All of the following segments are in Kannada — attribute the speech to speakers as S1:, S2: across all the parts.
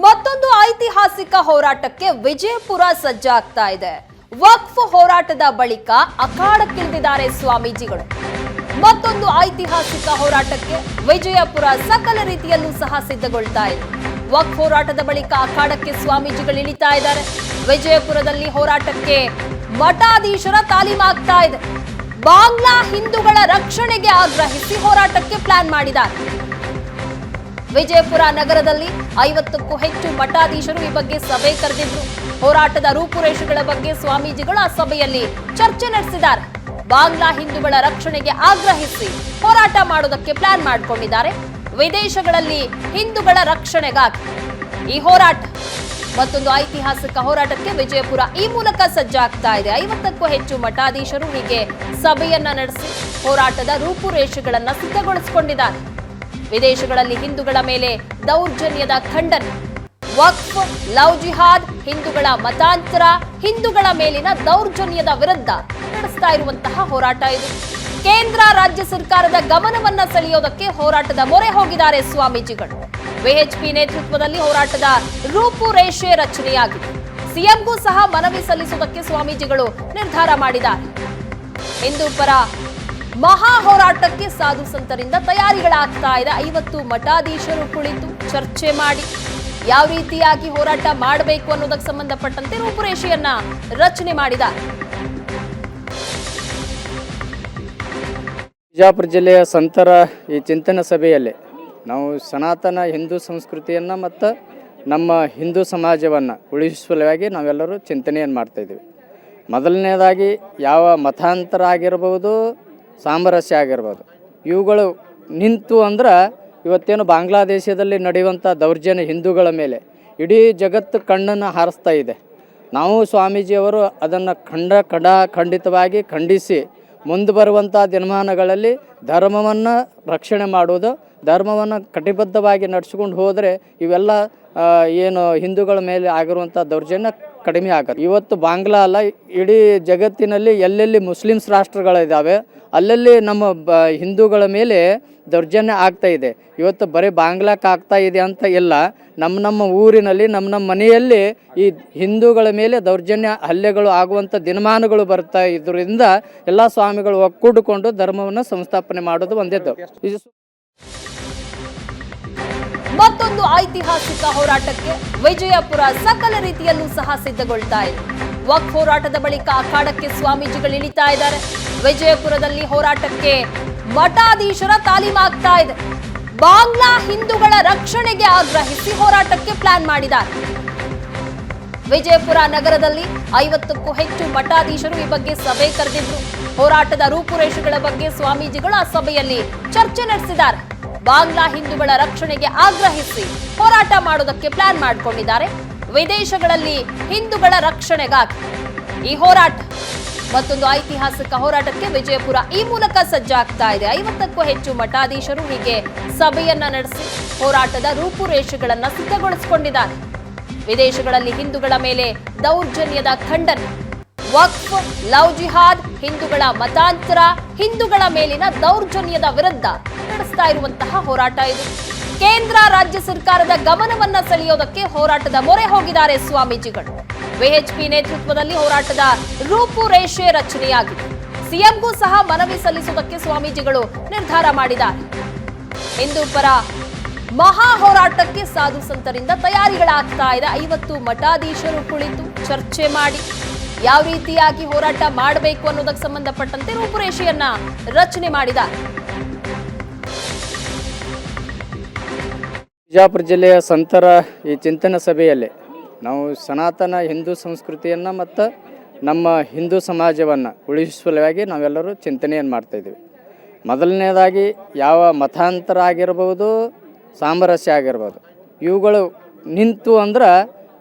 S1: ಮತ್ತೊಂದು ಐತಿಹಾಸಿಕ ಹೋರಾಟಕ್ಕೆ ವಿಜಯಪುರ ಸಜ್ಜಾಗ್ತಾ ಇದೆ. ವಕ್ಫ್ ಹೋರಾಟದ ಬಳಿಕ ಅಖಾಡಕ್ಕಿಳಿದಿದ್ದಾರೆ ಸ್ವಾಮೀಜಿಗಳು. ಮತ್ತೊಂದು ಐತಿಹಾಸಿಕ ಹೋರಾಟಕ್ಕೆ ವಿಜಯಪುರ ಸಕಲ ರೀತಿಯಲ್ಲೂ ಸಹ ಸಿದ್ಧಗೊಳ್ತಾ ಇದೆ. ವಕ್ಫ್ ಹೋರಾಟದ ಬಳಿಕ ಅಖಾಡಕ್ಕೆ ಸ್ವಾಮೀಜಿಗಳು ಇಳಿತಾ ಇದ್ದಾರೆ. ವಿಜಯಪುರದಲ್ಲಿ ಹೋರಾಟಕ್ಕೆ ಮಠಾಧೀಶರ ತಾಲೀಮಾಗ್ತಾ ಇದೆ. ಬಾಂಗ್ಲಾ ಹಿಂದೂಗಳ ರಕ್ಷಣೆಗೆ ಆಗ್ರಹಿಸಿ ಹೋರಾಟಕ್ಕೆ ಪ್ಲಾನ್ ಮಾಡಿದ್ದಾರೆ. ವಿಜಯಪುರ ನಗರದಲ್ಲಿ ಐವತ್ತಕ್ಕೂ ಹೆಚ್ಚು ಮಠಾಧೀಶರು ಈ ಬಗ್ಗೆ ಸಭೆ ಕರೆದಿದ್ರು. ಹೋರಾಟದ ರೂಪುರೇಷೆಗಳ ಬಗ್ಗೆ ಸ್ವಾಮೀಜಿಗಳು ಆ ಸಭೆಯಲ್ಲಿ ಚರ್ಚೆ ನಡೆಸಿದ್ದಾರೆ. ಬಾಂಗ್ಲಾ ಹಿಂದೂಗಳ ರಕ್ಷಣೆಗೆ ಆಗ್ರಹಿಸಿ ಹೋರಾಟ ಮಾಡೋದಕ್ಕೆ ಪ್ಲಾನ್ ಮಾಡಿಕೊಂಡಿದ್ದಾರೆ. ವಿದೇಶಗಳಲ್ಲಿ ಹಿಂದೂಗಳ ರಕ್ಷಣೆಗಾಗಿ ಈ ಹೋರಾಟ. ಮತ್ತೊಂದು ಐತಿಹಾಸಿಕ ಹೋರಾಟಕ್ಕೆ ವಿಜಯಪುರ ಈ ಮೂಲಕ ಸಜ್ಜಾಗ್ತಾ ಇದೆ. ಐವತ್ತಕ್ಕೂ ಹೆಚ್ಚು ಮಠಾಧೀಶರು ಹೀಗೆ ಸಭೆಯನ್ನ ನಡೆಸಿ ಹೋರಾಟದ ರೂಪುರೇಷೆಗಳನ್ನ ಸಿದ್ಧಗೊಳಿಸಿಕೊಂಡಿದ್ದಾರೆ. ವಿದೇಶಗಳಲ್ಲಿ ಹಿಂದೂಗಳ ಮೇಲೆ ದೌರ್ಜನ್ಯದ ಖಂಡನೆ. ವಕ್ಫ್, ಲವ್ ಜಿಹಾದ್, ಹಿಂದೂಗಳ ಮತಾಂತರ, ಹಿಂದೂಗಳ ಮೇಲಿನ ದೌರ್ಜನ್ಯದ ವಿರುದ್ಧ ನಡೆಸ್ತಾ ಇರುವಂತಹ ಹೋರಾಟ ಇದು. ಕೇಂದ್ರ, ರಾಜ್ಯ ಸರ್ಕಾರದ ಗಮನವನ್ನ ಸೆಳೆಯೋದಕ್ಕೆ ಹೋರಾಟದ ಮೊರೆ ಹೋಗಿದ್ದಾರೆ ಸ್ವಾಮೀಜಿಗಳು. ವಿಎಚ್ಪಿ ನೇತೃತ್ವದಲ್ಲಿ ಹೋರಾಟದ ರೂಪುರೇಷೆ ರಚನೆಯಾಗಿದೆ. ಸಿಎಂಗೂ ಸಹ ಮನವಿ ಸಲ್ಲಿಸುವುದಕ್ಕೆ ಸ್ವಾಮೀಜಿಗಳು ನಿರ್ಧಾರ ಮಾಡಿದ್ದಾರೆ. ಹಿಂದೂ ಪರ ಮಹಾ ಹೋರಾಟಕ್ಕೆ ಸಾಧು ಸಂತರಿಂದ ತಯಾರಿಗಳಾಗ್ತಾ ಇದೆ. ಐವತ್ತು ಮಠಾಧೀಶರು ಕುಳಿತು ಚರ್ಚೆ ಮಾಡಿ ಯಾವ ರೀತಿಯಾಗಿ ಹೋರಾಟ ಮಾಡಬೇಕು ಅನ್ನೋದಕ್ಕೆ ಸಂಬಂಧಪಟ್ಟಂತೆ ರೂಪುರೇಷೆಯನ್ನ ರಚನೆ ಮಾಡಿದ
S2: ಬಿಜಾಪುರ ಜಿಲ್ಲೆಯ ಸಂತರ ಈ ಚಿಂತನ ಸಭೆಯಲ್ಲಿ ನಾವು ಸನಾತನ ಹಿಂದೂ ಸಂಸ್ಕೃತಿಯನ್ನು ಮತ್ತು ನಮ್ಮ ಹಿಂದೂ ಸಮಾಜವನ್ನು ಉಳಿಸುವಲಾಗಿ ನಾವೆಲ್ಲರೂ ಚಿಂತನೆಯನ್ನು ಮಾಡ್ತಾಯಿದ್ದೀವಿ ಮೊದಲನೇದಾಗಿ ಯಾವ ಮತಾಂತರ ಆಗಿರ್ಬೋದು ಸಾಮರಸ್ಯ ಆಗಿರ್ಬೋದು. ಇವುಗಳು ನಿಂತು ಅಂದ್ರೆ ಇವತ್ತೇನು ಬಾಂಗ್ಲಾದೇಶದಲ್ಲಿ ನಡೆಯುವಂಥ ದೌರ್ಜನ್ಯ ಹಿಂದೂಗಳ ಮೇಲೆ ಇಡೀ ಜಗತ್ತು ಕಣ್ಣನ್ನು ಹಾರಿಸ್ತಾ ಇದೆ. ನಾವು ಸ್ವಾಮೀಜಿಯವರು ಅದನ್ನು ಖಂಡ ಕಡ ಖಂಡಿತವಾಗಿ ಖಂಡಿಸಿ ಮುಂದೆ ಬರುವಂಥ ದಿನಮಾನಗಳಲ್ಲಿ ಧರ್ಮವನ್ನು ರಕ್ಷಣೆ ಮಾಡುವುದು, ಧರ್ಮವನ್ನು ಕಟಿಬದ್ಧವಾಗಿ ನಡೆಸ್ಕೊಂಡು ಹೋದರೆ ಇವೆಲ್ಲ ಏನು ಹಿಂದೂಗಳ ಮೇಲೆ ಆಗಿರುವಂಥ ದೌರ್ಜನ್ಯ ಕಡಿಮೆ ಆಗತ್ತೆ. ಇವತ್ತು ಬಾಂಗ್ಲಾ ಅಲ್ಲ, ಇಡೀ ಜಗತ್ತಿನಲ್ಲಿ ಎಲ್ಲೆಲ್ಲಿ ಮುಸ್ಲಿಮ್ಸ್ ರಾಷ್ಟ್ರಗಳಿದ್ದಾವೆ, ಅಲ್ಲಲ್ಲಿ ನಮ್ಮ ಬ, ಹಿಂದೂಗಳ ಮೇಲೆ ದೌರ್ಜನ್ಯ ಆಗ್ತಾ ಇದೆ. ಇವತ್ತು ಬರೀ ಬಾಂಗ್ಲಾಕ್ಕೆ ಆಗ್ತಾ ಇದೆ ಅಂತ ಇಲ್ಲ. ನಮ್ಮ ನಮ್ಮ ಊರಿನಲ್ಲಿ, ನಮ್ಮ ನಮ್ಮ ಮನೆಯಲ್ಲಿ ಈ ಹಿಂದೂಗಳ ಮೇಲೆ ದೌರ್ಜನ್ಯ ಹಲ್ಲೆಗಳು ಆಗುವಂಥ ದಿನಮಾನಗಳು ಬರ್ತಾ ಇದರಿಂದ ಎಲ್ಲ ಸ್ವಾಮಿಗಳು ಒಕ್ಕೂಡಿಕೊಂಡು ಧರ್ಮವನ್ನು ಸಂಸ್ಥಾಪನೆ ಮಾಡೋದು ಇದು
S1: ಮತ್ತೊಂದು ಐತಿಹಾಸಿಕ ಹೋರಾಟಕ್ಕೆ ವಿಜಯಪುರ ಸಕಲ ರೀತಿಯಲ್ಲೂ ಸಹ ಸಿದ್ಧಗೊಳ್ತಾ ಇದೆ. ವಕ್ ಹೋರಾಟದ ಬಳಿಕ ಅಖಾಡಕ್ಕೆ ಸ್ವಾಮೀಜಿಗಳು ಇಳಿತಾ ಇದ್ದಾರೆ. ವಿಜಯಪುರದಲ್ಲಿ ಹೋರಾಟಕ್ಕೆ ಮಠಾಧೀಶರ ತಾಲೀಮಾಗ್ತಾ ಇದೆ. ಬಾಂಗ್ಲಾ ಹಿಂದೂಗಳ ರಕ್ಷಣೆಗೆ ಆಗ್ರಹಿಸಿ ಹೋರಾಟಕ್ಕೆ ಪ್ಲಾನ್ ಮಾಡಿದ್ದಾರೆ. ವಿಜಯಪುರ ನಗರದಲ್ಲಿ ಐವತ್ತಕ್ಕೂ ಹೆಚ್ಚು ಮಠಾಧೀಶರು ಈ ಬಗ್ಗೆ ಸಭೆ ಕರೆದಿದ್ರು. ಹೋರಾಟದ ರೂಪುರೇಷೆಗಳ ಬಗ್ಗೆ ಸ್ವಾಮೀಜಿಗಳು ಆ ಸಭೆಯಲ್ಲಿ ಚರ್ಚೆ ನಡೆಸಿದ್ದಾರೆ. ಬಾಂಗ್ಲಾ ಹಿಂದೂಗಳ ರಕ್ಷಣೆಗೆ ಆಗ್ರಹಿಸಿ ಹೋರಾಟ ಮಾಡೋದಕ್ಕೆ ಪ್ಲಾನ್ ಮಾಡಿಕೊಂಡಿದ್ದಾರೆ. ವಿದೇಶಗಳಲ್ಲಿ ಹಿಂದೂಗಳ ರಕ್ಷಣೆಗಾಗಿ ಈ ಹೋರಾಟ. ಮತ್ತೊಂದು ಐತಿಹಾಸಿಕ ಹೋರಾಟಕ್ಕೆ ವಿಜಯಪುರ ಈ ಮೂಲಕ ಸಜ್ಜಾಗ್ತಾ ಇದೆ. ಐವತ್ತಕ್ಕೂ ಹೆಚ್ಚು ಮಠಾಧೀಶರು ಹೀಗೆ ಸಭೆಯನ್ನ ನಡೆಸಿ ಹೋರಾಟದ ರೂಪುರೇಷೆಗಳನ್ನು ಸಿದ್ಧಗೊಳಿಸಿಕೊಂಡಿದ್ದಾರೆ. ವಿದೇಶಗಳಲ್ಲಿ ಹಿಂದೂಗಳ ಮೇಲೆ ದೌರ್ಜನ್ಯದ ಖಂಡನೆ. ವಕ್ಫ್, ಲವ್ ಜಿಹಾದ್, ಹಿಂದೂಗಳ ಮತಾಂತರ, ಹಿಂದೂಗಳ ಮೇಲಿನ ದೌರ್ಜನ್ಯದ ವಿರುದ್ಧ ನಡೆಸ್ತಾ ಇರುವಂತಹ ಹೋರಾಟ ಇದು. ಕೇಂದ್ರ, ರಾಜ್ಯ ಸರ್ಕಾರದ ಗಮನವನ್ನ ಸೆಳೆಯೋದಕ್ಕೆ ಹೋರಾಟದ ಮೊರೆ ಹೋಗಿದ್ದಾರೆ ಸ್ವಾಮೀಜಿಗಳು. ವಿಎಚ್ಪಿ ನೇತೃತ್ವದಲ್ಲಿ ಹೋರಾಟದ ರೂಪುರೇಷೆ ರಚನೆಯಾಗಿದೆ. ಸಿಎಂಗೂ ಸಹ ಮನವಿ ಸಲ್ಲಿಸುವುದಕ್ಕೆ ಸ್ವಾಮೀಜಿಗಳು ನಿರ್ಧಾರ ಮಾಡಿದ್ದಾರೆ ಹಿಂದೂ ಪರ ಮಹಾ ಹೋರಾಟಕ್ಕೆ ಸಾಧು ಸಂತರಿಂದ ತಯಾರಿಗಳಾಗ್ತಾ ಇದೆ. ಐವತ್ತು ಮಠಾಧೀಶರು ಕುಳಿತು ಚರ್ಚೆ ಮಾಡಿ. ಯಾವ ರೀತಿಯಾಗಿ ಹೋರಾಟ ಮಾಡಬೇಕು ಅನ್ನೋದಕ್ಕೆ ಸಂಬಂಧಪಟ್ಟಂತೆ ರೂಪುರೇಷೆಯನ್ನ ರಚನೆ ಮಾಡಿದ
S2: ಬಿಜಾಪುರ ಜಿಲ್ಲೆಯ ಸಂತರ ಈ ಚಿಂತನ ಸಭೆಯಲ್ಲಿ ನಾವು ಸನಾತನ ಹಿಂದೂ ಸಂಸ್ಕೃತಿಯನ್ನು ಮತ್ತು ನಮ್ಮ ಹಿಂದೂ ಸಮಾಜವನ್ನು ಉಳಿಸುವಾಗಿ ನಾವೆಲ್ಲರೂ ಚಿಂತನೆಯನ್ನು ಮಾಡ್ತಾಯಿದ್ದೀವಿ ಮೊದಲನೇದಾಗಿ ಯಾವ ಮತಾಂತರ ಆಗಿರ್ಬೋದು, ಸಾಮರಸ್ಯ ಆಗಿರ್ಬೋದು, ಇವುಗಳು ನಿಂತು ಅಂದ್ರೆ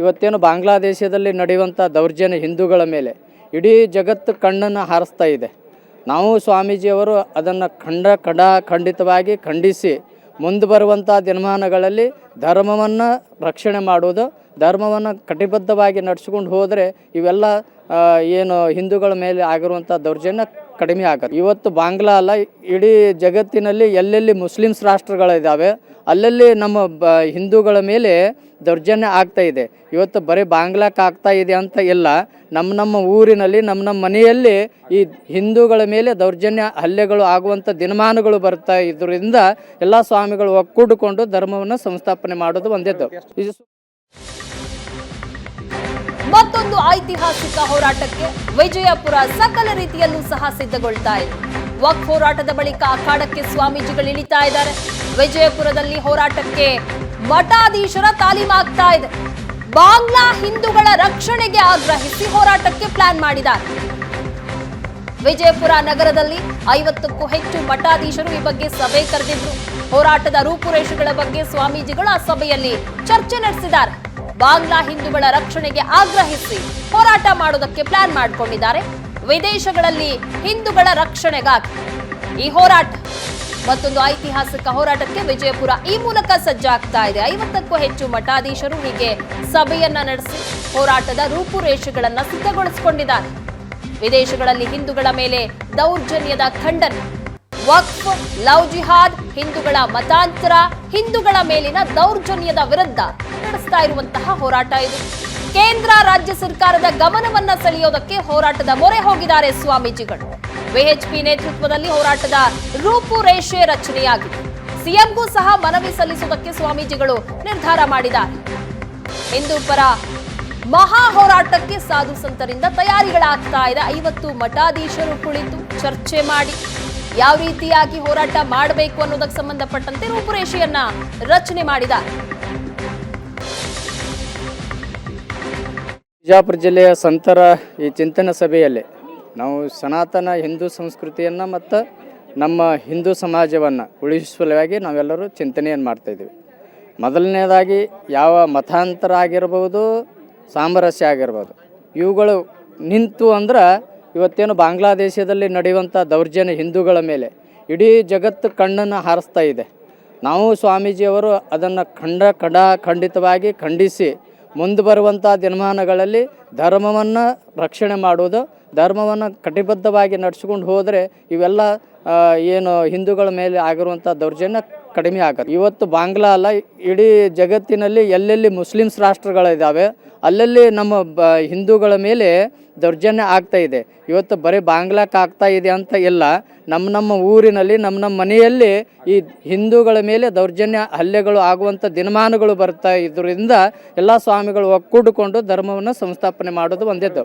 S2: ಇವತ್ತೇನು ಬಾಂಗ್ಲಾದೇಶದಲ್ಲಿ ನಡೆಯುವಂಥ ದೌರ್ಜನ್ಯ ಹಿಂದೂಗಳ ಮೇಲೆ ಇಡೀ ಜಗತ್ತು ಕಣ್ಣನ್ನು ಹಾರಿಸ್ತಾ ಇದೆ. ನಾವು ಸ್ವಾಮೀಜಿಯವರು ಅದನ್ನು ಖಂಡ ಕಡ ಖಂಡಿತವಾಗಿ ಖಂಡಿಸಿ ಮುಂದೆ ಬರುವಂಥ ದಿನಮಾನಗಳಲ್ಲಿ ಧರ್ಮವನ್ನು ರಕ್ಷಣೆ ಮಾಡುವುದು, ಧರ್ಮವನ್ನು ಕಟಿಬದ್ಧವಾಗಿ ನಡೆಸ್ಕೊಂಡು ಹೋದರೆ ಇವೆಲ್ಲ ಏನು ಹಿಂದೂಗಳ ಮೇಲೆ ಆಗಿರುವಂಥ ದೌರ್ಜನ್ಯ ಕಡಿಮೆ ಆಗತ್ತೆ. ಇವತ್ತು ಬಾಂಗ್ಲಾ ಅಲ್ಲ, ಇಡೀ ಜಗತ್ತಿನಲ್ಲಿ ಎಲ್ಲೆಲ್ಲಿ ಮುಸ್ಲಿಮ್ಸ್ ರಾಷ್ಟ್ರಗಳಿದ್ದಾವೆ ಅಲ್ಲಲ್ಲಿ ನಮ್ಮ ಬ, ಹಿಂದೂಗಳ ಮೇಲೆ ದೌರ್ಜನ್ಯ ಆಗ್ತಾ ಇದೆ. ಇವತ್ತು ಬರೀ ಬಾಂಗ್ಲಾಕ್ಕೆ ಆಗ್ತಾ ಇದೆ ಅಂತ ಇಲ್ಲ. ನಮ್ಮ ನಮ್ಮ ಊರಿನಲ್ಲಿ ನಮ್ಮ ನಮ್ಮ ಮನೆಯಲ್ಲಿ ಈ ಹಿಂದೂಗಳ ಮೇಲೆ ದೌರ್ಜನ್ಯ ಹಲ್ಲೆಗಳು ಆಗುವಂಥ ದಿನಮಾನಗಳು ಬರ್ತಾ ಇದರಿಂದ ಎಲ್ಲ ಸ್ವಾಮಿಗಳು ಒಕ್ಕೂಡಿಕೊಂಡು ಧರ್ಮವನ್ನು ಸಂಸ್ಥಾಪನೆ ಮಾಡೋದು ಇದು
S1: ಮತ್ತೊಂದು ಐತಿಹಾಸಿಕ ಹೋರಾಟಕ್ಕೆ ವಿಜಯಪುರ ಸಕಲ ರೀತಿಯಲ್ಲೂ ಸಹ ಸಿದ್ಧಗೊಳ್ತಾ ಇದೆ. ವಕ್ ಹೋರಾಟದ ಬಳಿಕ ಅಖಾಡಕ್ಕೆ ಸ್ವಾಮೀಜಿಗಳು ಇಳಿತಾ ಇದ್ದಾರೆ. ವಿಜಯಪುರದಲ್ಲಿ ಹೋರಾಟಕ್ಕೆ ಮಠಾಧೀಶರ ತಾಲೀಮಾಗ್ತಾ ಇದೆ. ಬಾಂಗ್ಲಾ ಹಿಂದೂಗಳ ರಕ್ಷಣೆಗೆ ಆಗ್ರಹಿಸಿ ಹೋರಾಟಕ್ಕೆ ಪ್ಲಾನ್ ಮಾಡಿದ್ದಾರೆ. ವಿಜಯಪುರ ನಗರದಲ್ಲಿ ಐವತ್ತಕ್ಕೂ ಹೆಚ್ಚು ಮಠಾಧೀಶರು ಈ ಬಗ್ಗೆ ಸಭೆ ಕರೆದಿದ್ದರು ಹೋರಾಟದ ರೂಪುರೇಷೆಗಳ ಬಗ್ಗೆ ಸ್ವಾಮೀಜಿಗಳು ಆ ಸಭೆಯಲ್ಲಿ ಚರ್ಚೆ ನಡೆಸಿದ್ದಾರೆ. ಬಾಂಗ್ಲಾ ಹಿಂದೂಗಳ ರಕ್ಷಣೆಗೆ ಆಗ್ರಹಿಸಿ ಹೋರಾಟ ಮಾಡೋದಕ್ಕೆ ಪ್ಲಾನ್ ಮಾಡಿಕೊಂಡಿದ್ದಾರೆ. ವಿದೇಶಗಳಲ್ಲಿ ಹಿಂದೂಗಳ ರಕ್ಷಣೆಗಾಗಿ ಈ ಹೋರಾಟ, ಮತ್ತೊಂದು ಐತಿಹಾಸಿಕ ಹೋರಾಟಕ್ಕೆ ವಿಜಯಪುರ ಈ ಮೂಲಕ ಸಜ್ಜಾಗ್ತಾ ಇದೆ. ಐವತ್ತಕ್ಕೂ ಹೆಚ್ಚು ಮಠಾಧೀಶರು ಹೀಗೆ ಸಭೆಯನ್ನ ನಡೆಸಿ ಹೋರಾಟದ ರೂಪುರೇಷೆಗಳನ್ನು ಸಿದ್ಧಗೊಳಿಸಿಕೊಂಡಿದ್ದಾರೆ. ವಿದೇಶಗಳಲ್ಲಿ ಹಿಂದೂಗಳ ಮೇಲೆ ದೌರ್ಜನ್ಯದ ಖಂಡನೆ ವಕ್ಫ್, ಲವ್ ಜಿಹಾದ್, ಹಿಂದೂಗಳ ಮತಾಂತರ, ಹಿಂದೂಗಳ ಮೇಲಿನ ದೌರ್ಜನ್ಯದ ವಿರುದ್ಧ ನಡೆಸ್ತಾ ಇರುವಂತಹ ಹೋರಾಟ ಇದು. ಕೇಂದ್ರ, ರಾಜ್ಯ ಸರ್ಕಾರದ ಗಮನವನ್ನ ಸೆಳೆಯೋದಕ್ಕೆ ಹೋರಾಟದ ಮೊರೆ ಹೋಗಿದ್ದಾರೆ ಸ್ವಾಮೀಜಿಗಳು. ವಿಎಚ್ಪಿ ನೇತೃತ್ವದಲ್ಲಿ ಹೋರಾಟದ ರೂಪುರೇಷೆ ರಚನೆಯಾಗಿದೆ. ಸಿಎಂಗೂ ಸಹ ಮನವಿ ಸಲ್ಲಿಸುವುದಕ್ಕೆ ಸ್ವಾಮೀಜಿಗಳು ನಿರ್ಧಾರ ಮಾಡಿದ್ದಾರೆ. ಹಿಂದೂ ಪರ ಮಹಾ ಹೋರಾಟಕ್ಕೆ ಸಾಧು ಸಂತರಿಂದ ತಯಾರಿಗಳಾಗ್ತಾ ಇದೆ. ಐವತ್ತು ಮಠಾಧೀಶರು ಕುಳಿತು ಚರ್ಚೆ ಮಾಡಿ. ಯಾವ ರೀತಿಯಾಗಿ ಹೋರಾಟ ಮಾಡಬೇಕು ಅನ್ನೋದಕ್ಕೆ ಸಂಬಂಧಪಟ್ಟಂತೆ ರೂಪುರೇಷೆಯನ್ನ ರಚನೆ ಮಾಡಿದ
S2: ಬಿಜಾಪುರ ಜಿಲ್ಲೆಯ ಸಂತರ ಈ ಚಿಂತನ ಸಭೆಯಲ್ಲಿ ನಾವು ಸನಾತನ ಹಿಂದೂ ಸಂಸ್ಕೃತಿಯನ್ನು ಮತ್ತು ನಮ್ಮ ಹಿಂದೂ ಸಮಾಜವನ್ನು ಉಳಿಸುವಾಗಿ ನಾವೆಲ್ಲರೂ ಚಿಂತನೆಯನ್ನು ಮಾಡ್ತಾಯಿದ್ದೀವಿ ಮೊದಲನೇದಾಗಿ ಯಾವ ಮತಾಂತರ ಆಗಿರ್ಬೋದು, ಸಾಮರಸ್ಯ ಆಗಿರ್ಬೋದು, ಇವುಗಳು ನಿಂತು ಅಂದ್ರೆ ಇವತ್ತೇನು ಬಾಂಗ್ಲಾದೇಶದಲ್ಲಿ ನಡೆಯುವಂಥ ದೌರ್ಜನ್ಯ ಹಿಂದೂಗಳ ಮೇಲೆ ಇಡೀ ಜಗತ್ತು ಕಣ್ಣನ್ನು ಹಾರಿಸ್ತಾ ಇದೆ. ನಾವು ಸ್ವಾಮೀಜಿಯವರು ಅದನ್ನು ಖಂಡ ಖಂಡ ಖಂಡಿತವಾಗಿ ಖಂಡಿಸಿ ಮುಂದೆ ಬರುವಂಥ ದಿನಮಾನಗಳಲ್ಲಿ ಧರ್ಮವನ್ನು ರಕ್ಷಣೆ ಮಾಡುವುದು, ಧರ್ಮವನ್ನು ಕಟಿಬದ್ಧವಾಗಿ ನಡೆಸ್ಕೊಂಡು ಹೋದರೆ ಇವೆಲ್ಲ ಏನು ಹಿಂದೂಗಳ ಮೇಲೆ ಆಗಿರುವಂಥ ದೌರ್ಜನ್ಯ ಕಡಿಮೆ ಆಗತ್ತೆ. ಇವತ್ತು ಬಾಂಗ್ಲಾ ಅಲ್ಲ, ಇಡೀ ಜಗತ್ತಿನಲ್ಲಿ ಎಲ್ಲೆಲ್ಲಿ ಮುಸ್ಲಿಮ್ಸ್ ರಾಷ್ಟ್ರಗಳಿದ್ದಾವೆ, ಅಲ್ಲಲ್ಲಿ ನಮ್ಮ ಬ, ಹಿಂದೂಗಳ ಮೇಲೆ ದೌರ್ಜನ್ಯ ಆಗ್ತಾ ಇದೆ. ಇವತ್ತು ಬರೀ ಬಾಂಗ್ಲಾಕ್ಕೆ ಆಗ್ತಾ ಇದೆ ಅಂತ ಇಲ್ಲ. ನಮ್ಮ ನಮ್ಮ ಊರಿನಲ್ಲಿ, ನಮ್ಮ ನಮ್ಮ ಮನೆಯಲ್ಲಿ ಈ ಹಿಂದೂಗಳ ಮೇಲೆ ದೌರ್ಜನ್ಯ ಹಲ್ಲೆಗಳು ಆಗುವಂಥ ದಿನಮಾನಗಳು ಬರ್ತಾ ಇದರಿಂದ ಎಲ್ಲ ಸ್ವಾಮಿಗಳು ಒಕ್ಕೂಡಿಕೊಂಡು ಧರ್ಮವನ್ನು ಸಂಸ್ಥಾಪನೆ ಮಾಡೋದು ಒಂದೇದು